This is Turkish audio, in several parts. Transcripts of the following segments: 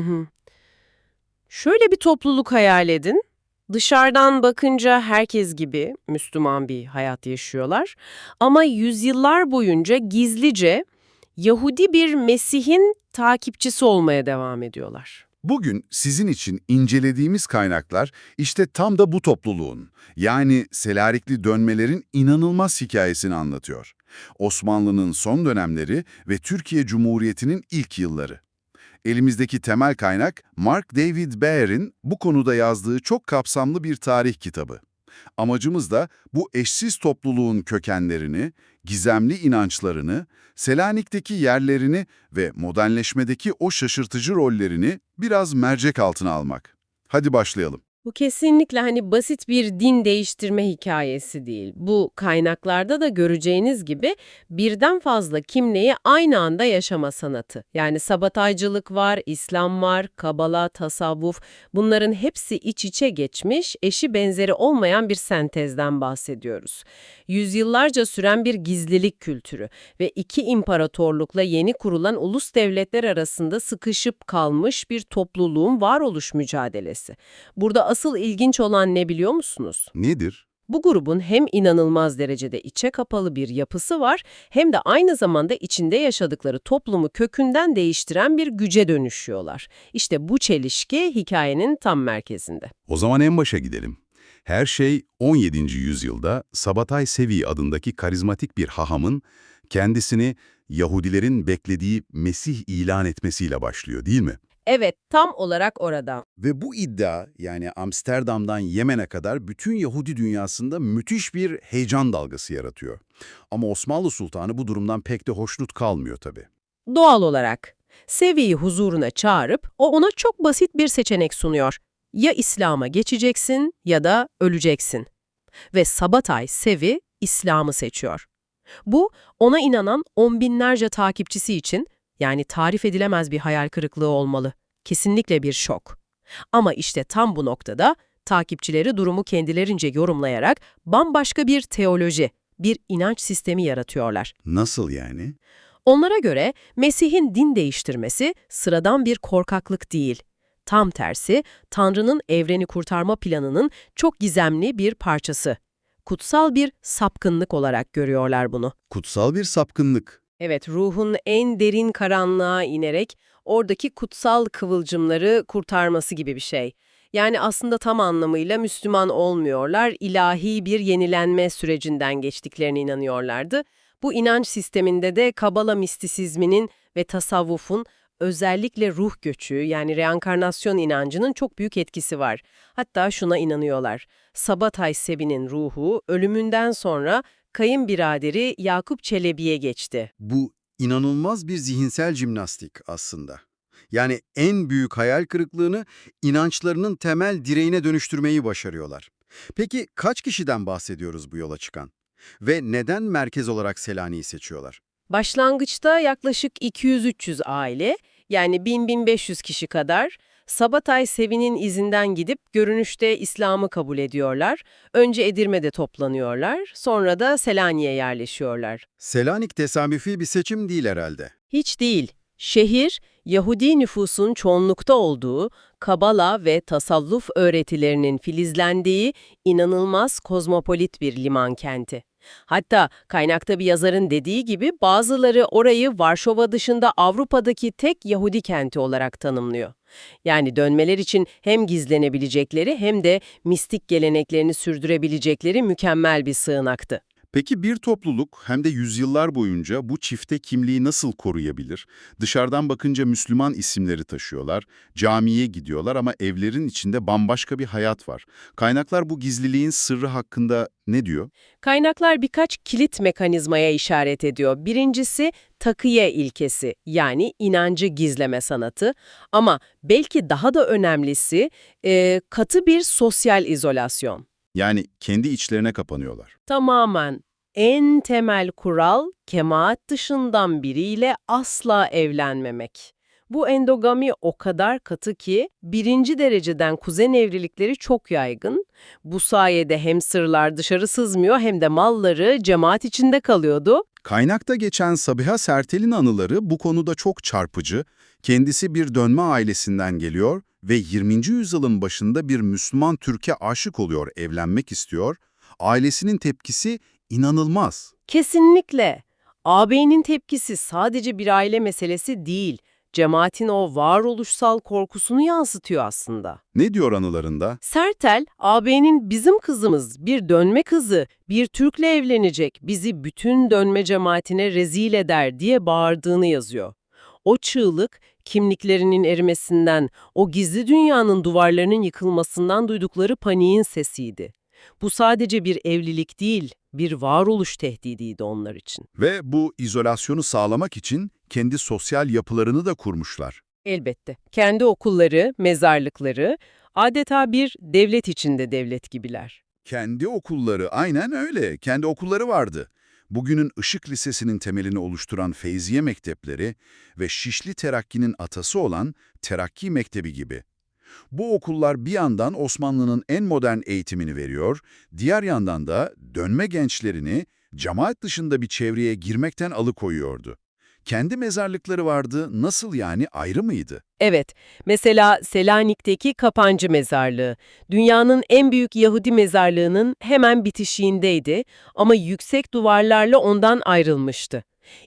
hı. Şöyle bir topluluk hayal edin. Dışarıdan bakınca herkes gibi Müslüman bir hayat yaşıyorlar. Ama yüzyıllar boyunca gizlice Yahudi bir Mesih'in takipçisi olmaya devam ediyorlar. Bugün sizin için incelediğimiz kaynaklar işte tam da bu topluluğun, yani Selarikli dönmelerin inanılmaz hikayesini anlatıyor. Osmanlı'nın son dönemleri ve Türkiye Cumhuriyeti'nin ilk yılları. Elimizdeki temel kaynak Mark David Bayer'in bu konuda yazdığı çok kapsamlı bir tarih kitabı. Amacımız da bu eşsiz topluluğun kökenlerini, gizemli inançlarını, Selanik'teki yerlerini ve modernleşmedeki o şaşırtıcı rollerini biraz mercek altına almak. Hadi başlayalım. Bu kesinlikle hani basit bir din değiştirme hikayesi değil. Bu kaynaklarda da göreceğiniz gibi birden fazla kimliği aynı anda yaşama sanatı. Yani sabataycılık var, İslam var, kabala, tasavvuf bunların hepsi iç içe geçmiş, eşi benzeri olmayan bir sentezden bahsediyoruz. Yüzyıllarca süren bir gizlilik kültürü ve iki imparatorlukla yeni kurulan ulus devletler arasında sıkışıp kalmış bir topluluğun varoluş mücadelesi. Burada asıl ilginç olan ne biliyor musunuz? Nedir? Bu grubun hem inanılmaz derecede içe kapalı bir yapısı var hem de aynı zamanda içinde yaşadıkları toplumu kökünden değiştiren bir güce dönüşüyorlar. İşte bu çelişki hikayenin tam merkezinde. O zaman en başa gidelim. Her şey 17. yüzyılda Sabatay Sevi adındaki karizmatik bir hahamın kendisini Yahudilerin beklediği Mesih ilan etmesiyle başlıyor değil mi? Evet, tam olarak orada. Ve bu iddia yani Amsterdam'dan Yemen'e kadar bütün Yahudi dünyasında müthiş bir heyecan dalgası yaratıyor. Ama Osmanlı Sultanı bu durumdan pek de hoşnut kalmıyor tabii. Doğal olarak. Sevi'yi huzuruna çağırıp o ona çok basit bir seçenek sunuyor. Ya İslam'a geçeceksin ya da öleceksin. Ve Sabatay Sevi İslam'ı seçiyor. Bu ona inanan on binlerce takipçisi için yani tarif edilemez bir hayal kırıklığı olmalı. Kesinlikle bir şok. Ama işte tam bu noktada takipçileri durumu kendilerince yorumlayarak bambaşka bir teoloji, bir inanç sistemi yaratıyorlar. Nasıl yani? Onlara göre Mesih'in din değiştirmesi sıradan bir korkaklık değil. Tam tersi, Tanrı'nın evreni kurtarma planının çok gizemli bir parçası. Kutsal bir sapkınlık olarak görüyorlar bunu. Kutsal bir sapkınlık. Evet, ruhun en derin karanlığa inerek oradaki kutsal kıvılcımları kurtarması gibi bir şey. Yani aslında tam anlamıyla Müslüman olmuyorlar, ilahi bir yenilenme sürecinden geçtiklerine inanıyorlardı. Bu inanç sisteminde de Kabala mistisizminin ve tasavvufun özellikle ruh göçü yani reenkarnasyon inancının çok büyük etkisi var. Hatta şuna inanıyorlar. Sabatay Sebi'nin ruhu ölümünden sonra kayınbiraderi Yakup Çelebi'ye geçti. Bu inanılmaz bir zihinsel jimnastik aslında. Yani en büyük hayal kırıklığını inançlarının temel direğine dönüştürmeyi başarıyorlar. Peki kaç kişiden bahsediyoruz bu yola çıkan? Ve neden merkez olarak Selanik'i seçiyorlar? Başlangıçta yaklaşık 200-300 aile, yani 1000-1500 kişi kadar Sabatay Sevi'nin izinden gidip görünüşte İslam'ı kabul ediyorlar. Önce Edirne'de toplanıyorlar, sonra da Selanik'e yerleşiyorlar. Selanik tesadüfi bir seçim değil herhalde. Hiç değil. Şehir, Yahudi nüfusun çoğunlukta olduğu, Kabala ve tasavvuf öğretilerinin filizlendiği inanılmaz kozmopolit bir liman kenti. Hatta kaynakta bir yazarın dediği gibi bazıları orayı Varşova dışında Avrupa'daki tek Yahudi kenti olarak tanımlıyor. Yani dönmeler için hem gizlenebilecekleri hem de mistik geleneklerini sürdürebilecekleri mükemmel bir sığınaktı. Peki bir topluluk hem de yüzyıllar boyunca bu çifte kimliği nasıl koruyabilir? Dışarıdan bakınca Müslüman isimleri taşıyorlar, camiye gidiyorlar ama evlerin içinde bambaşka bir hayat var. Kaynaklar bu gizliliğin sırrı hakkında ne diyor? Kaynaklar birkaç kilit mekanizmaya işaret ediyor. Birincisi takıye ilkesi yani inancı gizleme sanatı ama belki daha da önemlisi e, katı bir sosyal izolasyon. Yani kendi içlerine kapanıyorlar. Tamamen en temel kural kemaat dışından biriyle asla evlenmemek. Bu endogami o kadar katı ki birinci dereceden kuzen evlilikleri çok yaygın. Bu sayede hem sırlar dışarı sızmıyor hem de malları cemaat içinde kalıyordu. Kaynakta geçen Sabiha Sertel'in anıları bu konuda çok çarpıcı. Kendisi bir dönme ailesinden geliyor ve 20. yüzyılın başında bir Müslüman Türk'e aşık oluyor, evlenmek istiyor. Ailesinin tepkisi inanılmaz. Kesinlikle. Ağabeyinin tepkisi sadece bir aile meselesi değil. Cemaatin o varoluşsal korkusunu yansıtıyor aslında. Ne diyor anılarında? Sertel, ağabeyinin bizim kızımız, bir dönme kızı, bir Türk'le evlenecek, bizi bütün dönme cemaatine rezil eder diye bağırdığını yazıyor. O çığlık, kimliklerinin erimesinden, o gizli dünyanın duvarlarının yıkılmasından duydukları paniğin sesiydi. Bu sadece bir evlilik değil, bir varoluş tehdidiydi onlar için. Ve bu izolasyonu sağlamak için kendi sosyal yapılarını da kurmuşlar. Elbette. Kendi okulları, mezarlıkları, adeta bir devlet içinde devlet gibiler. Kendi okulları, aynen öyle. Kendi okulları vardı. Bugünün Işık Lisesi'nin temelini oluşturan Feyziye Mektepleri ve Şişli Terakki'nin atası olan Terakki Mektebi gibi. Bu okullar bir yandan Osmanlı'nın en modern eğitimini veriyor, diğer yandan da dönme gençlerini cemaat dışında bir çevreye girmekten alıkoyuyordu. Kendi mezarlıkları vardı, nasıl yani ayrı mıydı? Evet, mesela Selanik'teki Kapancı Mezarlığı, dünyanın en büyük Yahudi mezarlığının hemen bitişiğindeydi ama yüksek duvarlarla ondan ayrılmıştı.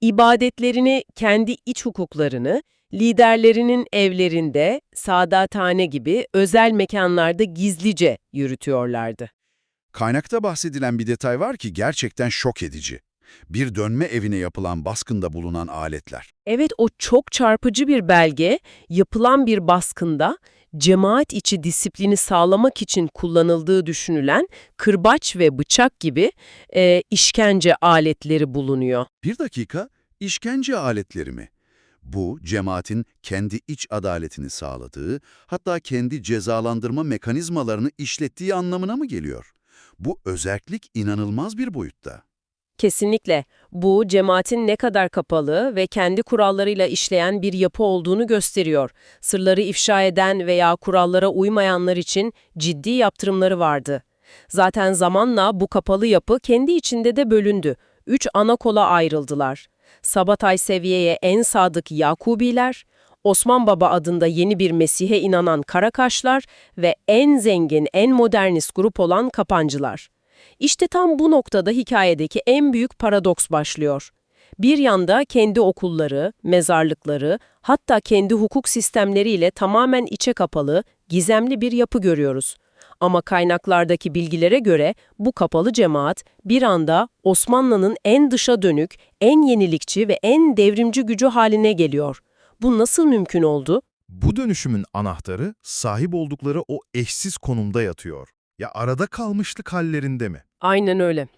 İbadetlerini, kendi iç hukuklarını, liderlerinin evlerinde, sadathane gibi özel mekanlarda gizlice yürütüyorlardı. Kaynakta bahsedilen bir detay var ki gerçekten şok edici. Bir dönme evine yapılan baskında bulunan aletler. Evet o çok çarpıcı bir belge, yapılan bir baskında cemaat içi disiplini sağlamak için kullanıldığı düşünülen kırbaç ve bıçak gibi e, işkence aletleri bulunuyor. Bir dakika, işkence aletleri mi? Bu, cemaatin kendi iç adaletini sağladığı, hatta kendi cezalandırma mekanizmalarını işlettiği anlamına mı geliyor? Bu özellik inanılmaz bir boyutta. Kesinlikle bu cemaatin ne kadar kapalı ve kendi kurallarıyla işleyen bir yapı olduğunu gösteriyor. Sırları ifşa eden veya kurallara uymayanlar için ciddi yaptırımları vardı. Zaten zamanla bu kapalı yapı kendi içinde de bölündü. Üç ana kola ayrıldılar. Sabatay seviyeye en sadık Yakubiler, Osman Baba adında yeni bir Mesih'e inanan Karakaşlar ve en zengin, en modernist grup olan Kapancılar. İşte tam bu noktada hikayedeki en büyük paradoks başlıyor. Bir yanda kendi okulları, mezarlıkları, hatta kendi hukuk sistemleriyle tamamen içe kapalı, gizemli bir yapı görüyoruz. Ama kaynaklardaki bilgilere göre bu kapalı cemaat bir anda Osmanlı'nın en dışa dönük, en yenilikçi ve en devrimci gücü haline geliyor. Bu nasıl mümkün oldu? Bu dönüşümün anahtarı sahip oldukları o eşsiz konumda yatıyor. Ya arada kalmışlık hallerinde mi? Aynen öyle.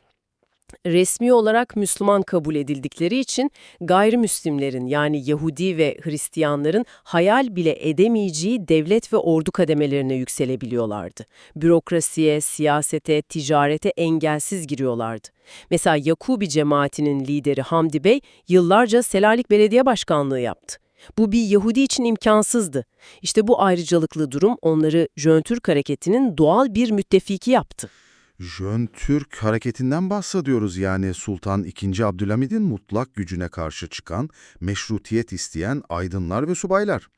Resmi olarak Müslüman kabul edildikleri için gayrimüslimlerin yani Yahudi ve Hristiyanların hayal bile edemeyeceği devlet ve ordu kademelerine yükselebiliyorlardı. Bürokrasiye, siyasete, ticarete engelsiz giriyorlardı. Mesela Yakubi cemaatinin lideri Hamdi Bey yıllarca Selanik Belediye Başkanlığı yaptı. Bu bir Yahudi için imkansızdı. İşte bu ayrıcalıklı durum onları Jön Türk hareketinin doğal bir müttefiki yaptı. Jön Türk hareketinden bahsediyoruz yani Sultan II. Abdülhamid'in mutlak gücüne karşı çıkan, meşrutiyet isteyen aydınlar ve subaylar.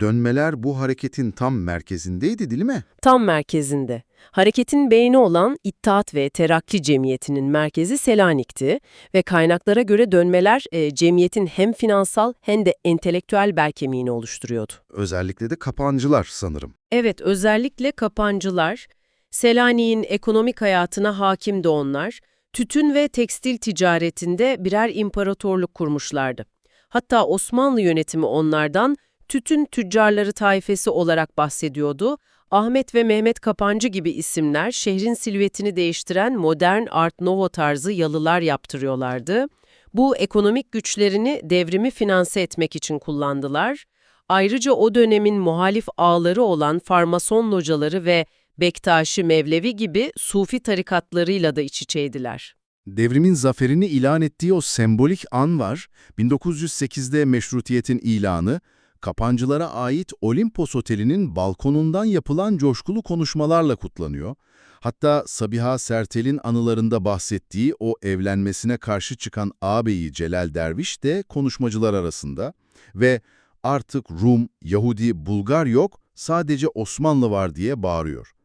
Dönmeler bu hareketin tam merkezindeydi değil mi? Tam merkezinde. Hareketin beyni olan İttihat ve Terakki Cemiyeti'nin merkezi Selanik'ti ve kaynaklara göre dönmeler e, cemiyetin hem finansal hem de entelektüel bel kemiğini oluşturuyordu. Özellikle de kapancılar sanırım. Evet, özellikle kapancılar, Selanik'in ekonomik hayatına hakimdi onlar, tütün ve tekstil ticaretinde birer imparatorluk kurmuşlardı. Hatta Osmanlı yönetimi onlardan tütün tüccarları taifesi olarak bahsediyordu. Ahmet ve Mehmet Kapancı gibi isimler şehrin silüetini değiştiren modern Art Nouveau tarzı yalılar yaptırıyorlardı. Bu ekonomik güçlerini devrimi finanse etmek için kullandılar. Ayrıca o dönemin muhalif ağları olan farmason locaları ve Bektaşi Mevlevi gibi Sufi tarikatlarıyla da iç içeydiler. Devrimin zaferini ilan ettiği o sembolik an var. 1908'de meşrutiyetin ilanı, Kapancılara ait Olimpos Oteli'nin balkonundan yapılan coşkulu konuşmalarla kutlanıyor. Hatta Sabiha Sertel'in anılarında bahsettiği o evlenmesine karşı çıkan ağabeyi Celal Derviş de konuşmacılar arasında ve artık Rum, Yahudi, Bulgar yok, sadece Osmanlı var diye bağırıyor.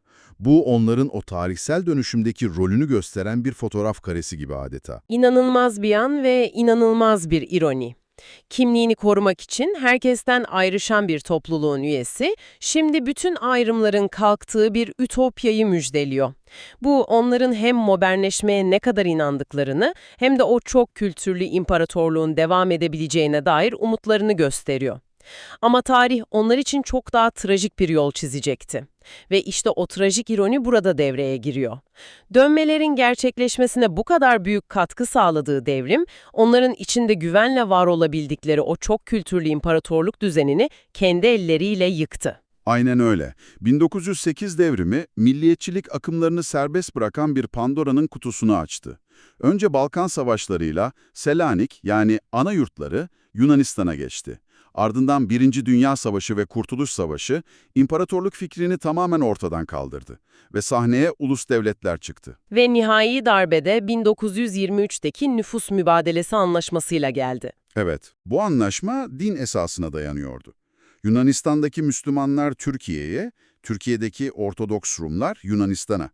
Bu onların o tarihsel dönüşümdeki rolünü gösteren bir fotoğraf karesi gibi adeta. İnanılmaz bir an ve inanılmaz bir ironi. Kimliğini korumak için herkesten ayrışan bir topluluğun üyesi, şimdi bütün ayrımların kalktığı bir ütopyayı müjdeliyor. Bu onların hem modernleşmeye ne kadar inandıklarını hem de o çok kültürlü imparatorluğun devam edebileceğine dair umutlarını gösteriyor. Ama tarih onlar için çok daha trajik bir yol çizecekti. Ve işte o trajik ironi burada devreye giriyor. Dönmelerin gerçekleşmesine bu kadar büyük katkı sağladığı devrim, onların içinde güvenle var olabildikleri o çok kültürlü imparatorluk düzenini kendi elleriyle yıktı. Aynen öyle. 1908 devrimi milliyetçilik akımlarını serbest bırakan bir Pandora'nın kutusunu açtı. Önce Balkan Savaşları'yla Selanik yani ana yurtları Yunanistan'a geçti. Ardından Birinci Dünya Savaşı ve Kurtuluş Savaşı imparatorluk fikrini tamamen ortadan kaldırdı ve sahneye ulus devletler çıktı. Ve nihai darbede 1923'teki nüfus mübadelesi anlaşmasıyla geldi. Evet, bu anlaşma din esasına dayanıyordu. Yunanistan'daki Müslümanlar Türkiye'ye, Türkiye'deki Ortodoks Rumlar Yunanistan'a.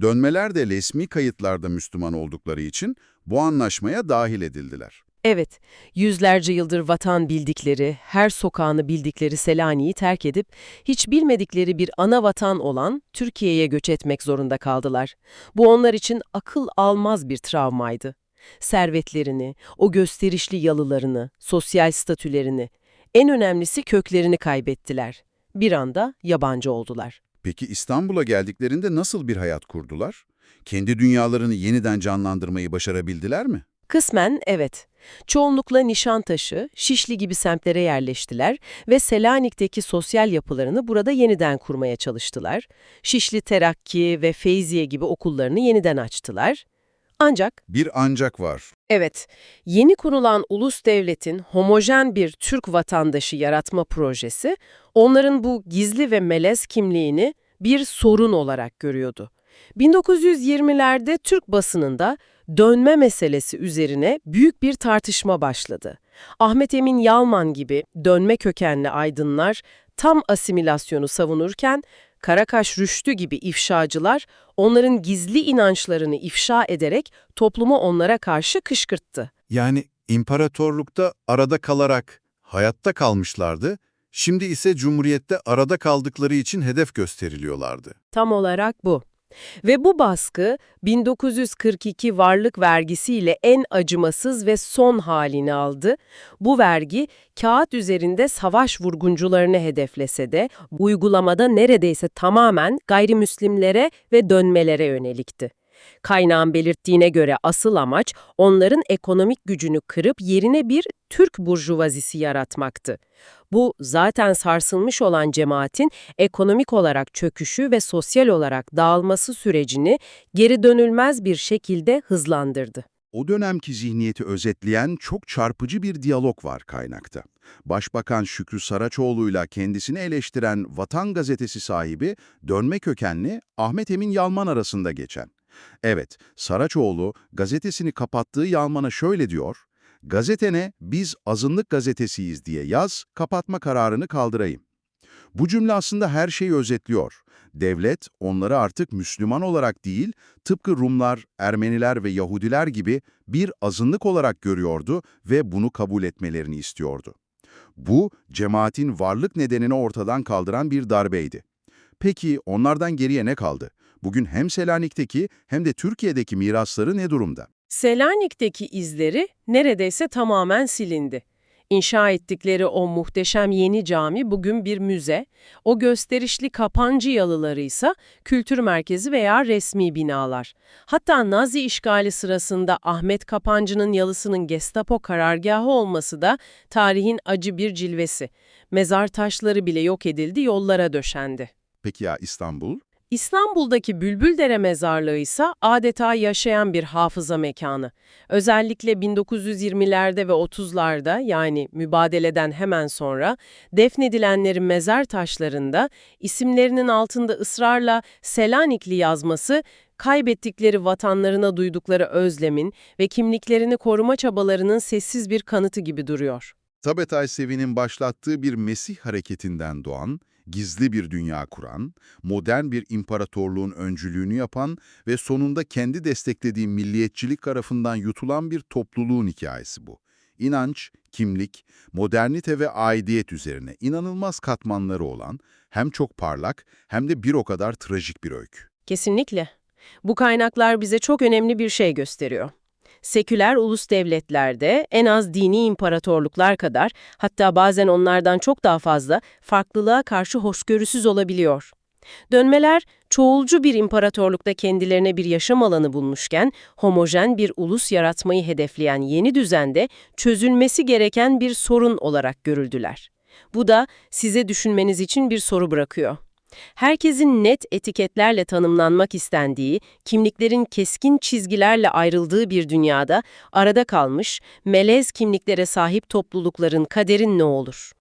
Dönmeler de resmi kayıtlarda Müslüman oldukları için bu anlaşmaya dahil edildiler. Evet, yüzlerce yıldır vatan bildikleri, her sokağını bildikleri Selanik'i terk edip hiç bilmedikleri bir ana vatan olan Türkiye'ye göç etmek zorunda kaldılar. Bu onlar için akıl almaz bir travmaydı. Servetlerini, o gösterişli yalılarını, sosyal statülerini, en önemlisi köklerini kaybettiler. Bir anda yabancı oldular. Peki İstanbul'a geldiklerinde nasıl bir hayat kurdular? Kendi dünyalarını yeniden canlandırmayı başarabildiler mi? Kısmen evet. Çoğunlukla Nişantaşı, Şişli gibi semtlere yerleştiler ve Selanik'teki sosyal yapılarını burada yeniden kurmaya çalıştılar. Şişli Terakki ve Feyziye gibi okullarını yeniden açtılar. Ancak Bir ancak var. Evet, yeni kurulan ulus devletin homojen bir Türk vatandaşı yaratma projesi, onların bu gizli ve melez kimliğini bir sorun olarak görüyordu. 1920'lerde Türk basınında dönme meselesi üzerine büyük bir tartışma başladı. Ahmet Emin Yalman gibi dönme kökenli aydınlar tam asimilasyonu savunurken, Karakaş Rüştü gibi ifşacılar onların gizli inançlarını ifşa ederek toplumu onlara karşı kışkırttı. Yani imparatorlukta arada kalarak hayatta kalmışlardı, şimdi ise cumhuriyette arada kaldıkları için hedef gösteriliyorlardı. Tam olarak bu. Ve bu baskı 1942 varlık vergisiyle en acımasız ve son halini aldı. Bu vergi kağıt üzerinde savaş vurguncularını hedeflese de uygulamada neredeyse tamamen gayrimüslimlere ve dönmelere yönelikti. Kaynağın belirttiğine göre asıl amaç onların ekonomik gücünü kırıp yerine bir Türk burjuvazisi yaratmaktı. Bu zaten sarsılmış olan cemaatin ekonomik olarak çöküşü ve sosyal olarak dağılması sürecini geri dönülmez bir şekilde hızlandırdı. O dönemki zihniyeti özetleyen çok çarpıcı bir diyalog var kaynakta. Başbakan Şükrü Saraçoğlu'yla kendisini eleştiren Vatan Gazetesi sahibi dönme kökenli Ahmet Emin Yalman arasında geçen. Evet, Saraçoğlu gazetesini kapattığı Yalman'a şöyle diyor, gazetene biz azınlık gazetesiyiz diye yaz, kapatma kararını kaldırayım. Bu cümle aslında her şeyi özetliyor. Devlet onları artık Müslüman olarak değil, tıpkı Rumlar, Ermeniler ve Yahudiler gibi bir azınlık olarak görüyordu ve bunu kabul etmelerini istiyordu. Bu, cemaatin varlık nedenini ortadan kaldıran bir darbeydi. Peki onlardan geriye ne kaldı? Bugün hem Selanik'teki hem de Türkiye'deki mirasları ne durumda? Selanik'teki izleri neredeyse tamamen silindi. İnşa ettikleri o muhteşem yeni cami bugün bir müze, o gösterişli kapancı yalıları ise kültür merkezi veya resmi binalar. Hatta Nazi işgali sırasında Ahmet Kapancı'nın yalısının Gestapo karargahı olması da tarihin acı bir cilvesi. Mezar taşları bile yok edildi, yollara döşendi. Peki ya İstanbul? İstanbul'daki Bülbüldere Mezarlığı ise adeta yaşayan bir hafıza mekanı. Özellikle 1920'lerde ve 30'larda yani mübadeleden hemen sonra defnedilenlerin mezar taşlarında isimlerinin altında ısrarla Selanikli yazması kaybettikleri vatanlarına duydukları özlemin ve kimliklerini koruma çabalarının sessiz bir kanıtı gibi duruyor. Tabetay Sevi'nin başlattığı bir Mesih hareketinden doğan, gizli bir dünya kuran, modern bir imparatorluğun öncülüğünü yapan ve sonunda kendi desteklediği milliyetçilik tarafından yutulan bir topluluğun hikayesi bu. İnanç, kimlik, modernite ve aidiyet üzerine inanılmaz katmanları olan hem çok parlak hem de bir o kadar trajik bir öykü. Kesinlikle. Bu kaynaklar bize çok önemli bir şey gösteriyor. Seküler ulus devletlerde en az dini imparatorluklar kadar hatta bazen onlardan çok daha fazla farklılığa karşı hoşgörüsüz olabiliyor. Dönmeler çoğulcu bir imparatorlukta kendilerine bir yaşam alanı bulmuşken homojen bir ulus yaratmayı hedefleyen yeni düzende çözülmesi gereken bir sorun olarak görüldüler. Bu da size düşünmeniz için bir soru bırakıyor. Herkesin net etiketlerle tanımlanmak istendiği, kimliklerin keskin çizgilerle ayrıldığı bir dünyada arada kalmış, melez kimliklere sahip toplulukların kaderin ne olur?